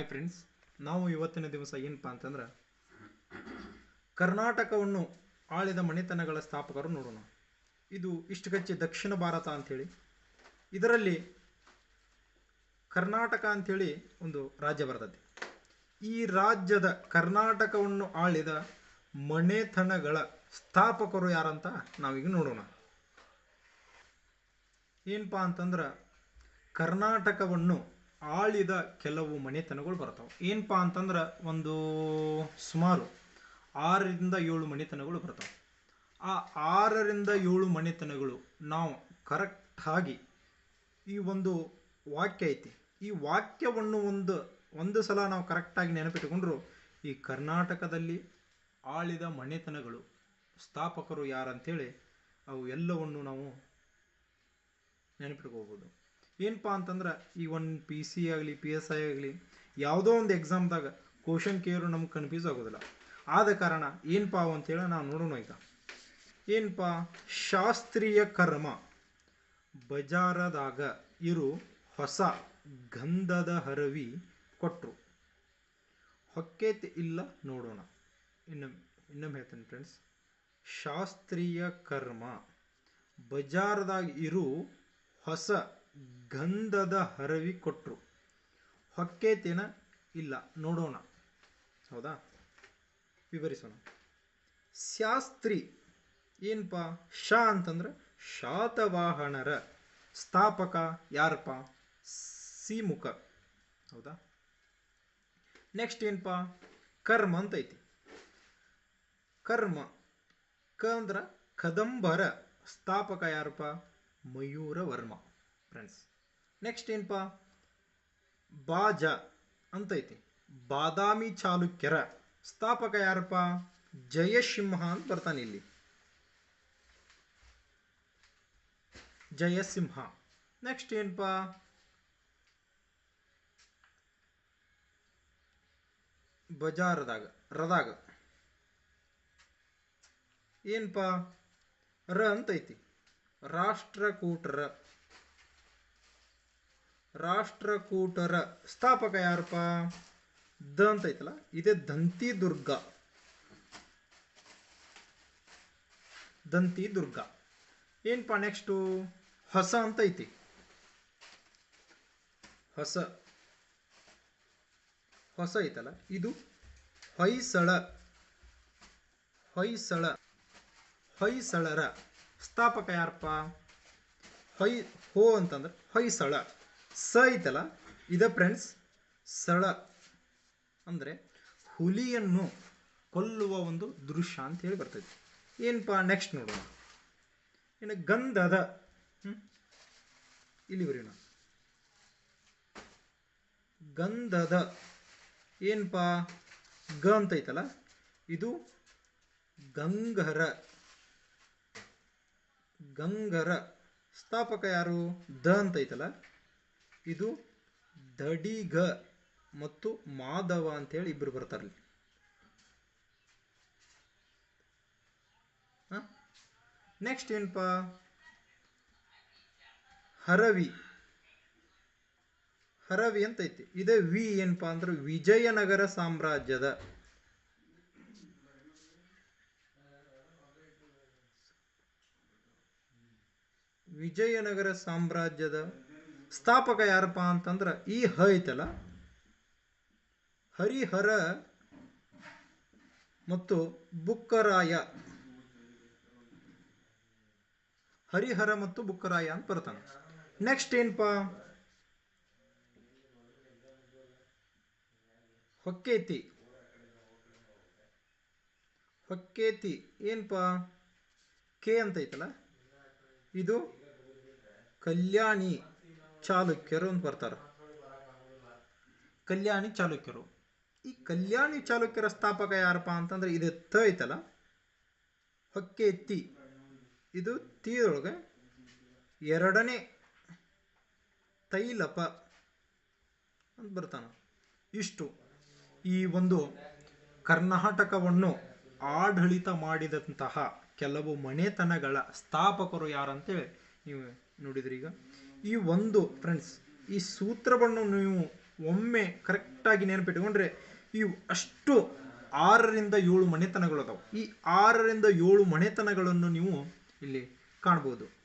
Hi friends ನಾವು ಇವತ್ತಿನ ದಿವಸ ಏನಪ್ಪ ಅಂತಂದ್ರೆ ಕರ್ನಾಟಕವನ್ನು ಆಳಿದ ಮನೆತನಗಳ ಸ್ಥಾಪಕರು ನೋಡೋಣ. ಇದು ಇಷ್ಟುಗಚ್ಚಿ ದಕ್ಷಿಣ ಭಾರತ ಅಂಥೇಳಿ. ಇದರಲ್ಲಿ ಕರ್ನಾಟಕ ಅಂಥೇಳಿ ಒಂದು ರಾಜ್ಯ ಬರ್ತದೆ. ಈ ರಾಜ್ಯದ ಕರ್ನಾಟಕವನ್ನು ಆಳಿದ ಮನೆತನಗಳ ಸ್ಥಾಪಕರು ಯಾರಂತ ನಾವೀಗ ನೋಡೋಣ. ಏನಪ್ಪ ಅಂತಂದ್ರೆ ಕರ್ನಾಟಕವನ್ನು ಆಳಿದ ಕೆಲವು ಮನೆತನಗಳು ಬರ್ತಾವೆ ಏನಪ್ಪ ಅಂತಂದ್ರೆ ಒಂದು ಸುಮಾರು ಆರರಿಂದ ಏಳು ಮನೆತನಗಳು ಬರ್ತಾವೆ ಆ ಆರರಿಂದ ಏಳು ಮನೆತನಗಳು ನಾವು ಕರೆಕ್ಟಾಗಿ ಈ ಒಂದು ವಾಕ್ಯ ಐತಿ. ಈ ವಾಕ್ಯವನ್ನು ಒಂದು ಒಂದು ಸಲ ನಾವು ಕರೆಕ್ಟಾಗಿ ನೆನಪಿಟ್ಟುಕೊಂಡ್ರು ಈ ಕರ್ನಾಟಕದಲ್ಲಿ ಆಳಿದ ಮನೆತನಗಳು ಸ್ಥಾಪಕರು ಯಾರಂತೇಳಿ ಅವು ಎಲ್ಲವನ್ನು ನಾವು ನೆನಪಿಟ್ಕೋಬೋದು ಏನಪ್ಪ ಅಂತಂದ್ರೆ, ಈ ಒಂದು ಪಿ ಸಿ ಆಗಲಿ ಪಿ ಎಸ್ ಐ ಆಗಲಿ, ಯಾವುದೋ ಒಂದು ಎಕ್ಸಾಮ್ದಾಗ ಕ್ವಶನ್ ಕೇರು ನಮ್ಗೆ ಕನ್ಫ್ಯೂಸ್ ಆಗೋದಿಲ್ಲ. ಆದ ಕಾರಣ ಏನಪ್ಪ ಅಂತೇಳಿ ನಾವು ನೋಡೋಣ ಈಗ. ಏನಪ್ಪ ಶಾಸ್ತ್ರೀಯ ಕರ್ಮ. ಬಜಾರದಾಗ ಇರು ಹೊಸ ಗಂಧದ ಹರವಿ ಕೊಟ್ಟರು ಹೊಕ್ಕೇತಿ ಇಲ್ಲ ನೋಡೋಣ. ಇನ್ನು, ಇನ್ನೊಮ್ಮೆ ಹೇಳ್ತೇನೆ ಫ್ರೆಂಡ್ಸ್ ಶಾಸ್ತ್ರೀಯ ಕರ್ಮ. ಬಜಾರದಾಗ ಇರು ಹೊಸ ಗಂಧದ ಹರವಿ ಕೊಟ್ಟರು ಹೊಕ್ಕೇತೇನ ಇಲ್ಲ, ನೋಡೋಣ. ಹೌದಾ? ವಿವರಿಸೋಣ. ಶಾಸ್ತ್ರಿ ಏನಪ್ಪ ಶಾ ಅಂತಂದ್ರೆ ಶಾತವಾಹನರ ಸ್ಥಾಪಕ ಯಾರಪ್ಪ? ಸಿಮುಖ. ಹೌದಾ? ನೆಕ್ಸ್ಟ್ ಏನಪ್ಪ ಕರ್ಮ ಅಂತ ಐತಿ ಕರ್ಮ. ಕ ಅಂದ್ರ ಕದಂಬರ, ಸ್ಥಾಪಕ ಯಾರಪ್ಪ? ಮಯೂರ ವರ್ಮ ಫ್ರೆಂಡ್ಸ್ ನೆಕ್ಸ್ಟ್ ಏನಪ್ಪ? ಬಾಜ ಅಂತ ಐತಿ ಬಾದಾಮಿ ಚಾಲುಕ್ಯರ ಸ್ಥಾಪಕ ಯಾರಪ್ಪ? ಜಯಸಿಂಹ ಅಂತ ಬರ್ತಾನೆ ಇಲ್ಲಿ. ಜಯಸಿಂಹ. ನೆಕ್ಸ್ಟ್ ಏನಪ್ಪ? ಬಜಾರದಾಗ, ರದಾಗ. ಏನಪ್ಪ? ರ ಅಂತ ಐತಿ ರಾಷ್ಟ್ರಕೂಟರ. ರಾಷ್ಟ್ರಕೂಟರ ಸ್ಥಾಪಕ ಯಾರಪ್ಪ? ದ ಅಂತ ಐತಲ್ಲ, ಇದೇ ದಂತಿ ದುರ್ಗ ದಂತಿ ದುರ್ಗ ಏನಪ್ಪ ನೆಕ್ಸ್ಟು ಹೊಸ ಅಂತ ಐತಿ. ಹೊಸ. ಹೊಸ ಐತಲ್ಲ, ಇದು ಹೊಯ್ಸಳ. ಹೊಯ್ಸಳ. ಹೊಯ್ಸಳರ ಸ್ಥಾಪಕ ಯಾರಪ್ಪ? ಹೊಯ್, ಹೋ ಅಂತಂದ್ರೆ ಹೊಯ್ಸಳ. ಸ ಐತಲ್ಲ? ಇದ ಫ್ರೆಂಡ್ಸ್ ಸಳ ಅಂದರೆ ಹುಲಿಯನ್ನು ಕೊಲ್ಲುವ ಒಂದು ದೃಶ್ಯ ಅಂತ ಹೇಳಿ ಬರ್ತೈತಿ. ಏನಪ್ಪ ನೆಕ್ಸ್ಟ್ ನೋಡೋಣ. ಇನ್ನು ಗಂಧದ? ಇಲ್ಲಿ ಬರೆಯೋಣ. ಗಂಧದ ಏನಪ್ಪ ಗ ಅಂತ ಐತಲ್ಲ ಇದು ಗಂಗರ ಗಂಗರ ಸ್ಥಾಪಕ ಯಾರು? ದ ಅಂತ ಐತಲ್ಲ ಇದು ದಡಿಗ ಮತ್ತು ಮಾಧವ ಅಂತೇಳಿ ಇಬ್ಬರು ಬರ್ತಾರಲ್ಲಿ ನೆಕ್ಸ್ಟ್ ಏನಪ್ಪ? ಹರವಿ. ಹರವಿ ಅಂತ ಐತಿ ಇದೇ ವಿ ಏನಪ್ಪಾ ಅಂದ್ರೆ ವಿಜಯನಗರ ಸಾಮ್ರಾಜ್ಯದ. ವಿಜಯನಗರ ಸಾಮ್ರಾಜ್ಯದ ಸ್ಥಾಪಕ ಯಾರಪ್ಪ ಅಂತಂದ್ರೆ ಈ ಹ ಐತಲ್ಲ? ಹರಿಹರ ಮತ್ತು ಬುಕ್ಕರಾಯ. ಹರಿಹರ ಮತ್ತು ಬುಕ್ಕರಾಯ ಅಂತ ಬರ್ತಾನೆ ನೆಕ್ಸ್ಟ್ ಏನಪ್ಪ ಹೊಕ್ಕೇತಿ. ಹೊಕ್ಕೇತಿ ಏನಪ್ಪ ಕೆ ಅಂತ ಐತಲ್ಲ ಇದು ಕಲ್ಯಾಣಿ. ಚಾಲುಕ್ಯರು ಅಂತ ಬರ್ತಾರೆ. ಕಲ್ಯಾಣಿ ಚಾಲುಕ್ಯರು. ಈ ಕಲ್ಯಾಣಿ ಚಾಲುಕ್ಯರ ಸ್ಥಾಪಕ ಯಾರಪ್ಪ ಅಂತಂದ್ರೆ ಇದು ತ ಐತಲ್ಲ? ಹೊಕ್ಕೇತಿ ಇದು ತೀರೊಳಗೆ ಎರಡನೇ ತೈಲಪ ಅಂತ ಬರ್ತಾನ. ಇಷ್ಟು. ಈ ಒಂದು ಕರ್ನಾಟಕವನ್ನು ಆಡಳಿತ ಮಾಡಿದಂತಹ ಕೆಲವು ಮನೆತನಗಳ ಸ್ಥಾಪಕರು ಯಾರಂತೇಳಿ ನೀವು ನೋಡಿದ್ರಿ ಈಗ? ಈ ಒಂದು ಫ್ರೆಂಡ್ಸ್ ಈ ಸೂತ್ರವನ್ನು ನೀವು ಒಮ್ಮೆ ಕರೆಕ್ಟಾಗಿ ನೆನಪಿಟ್ಕೊಂಡ್ರೆ, ಇವು ಅಷ್ಟು ಆರರಿಂದ ಏಳು ಮನೆತನಗಳು ಅದಾವೆ. ಈ ಆರರಿಂದ ಏಳು ಮನೆತನಗಳನ್ನು ನೀವು ಇಲ್ಲಿ ಕಾಣ್ಬೋದು.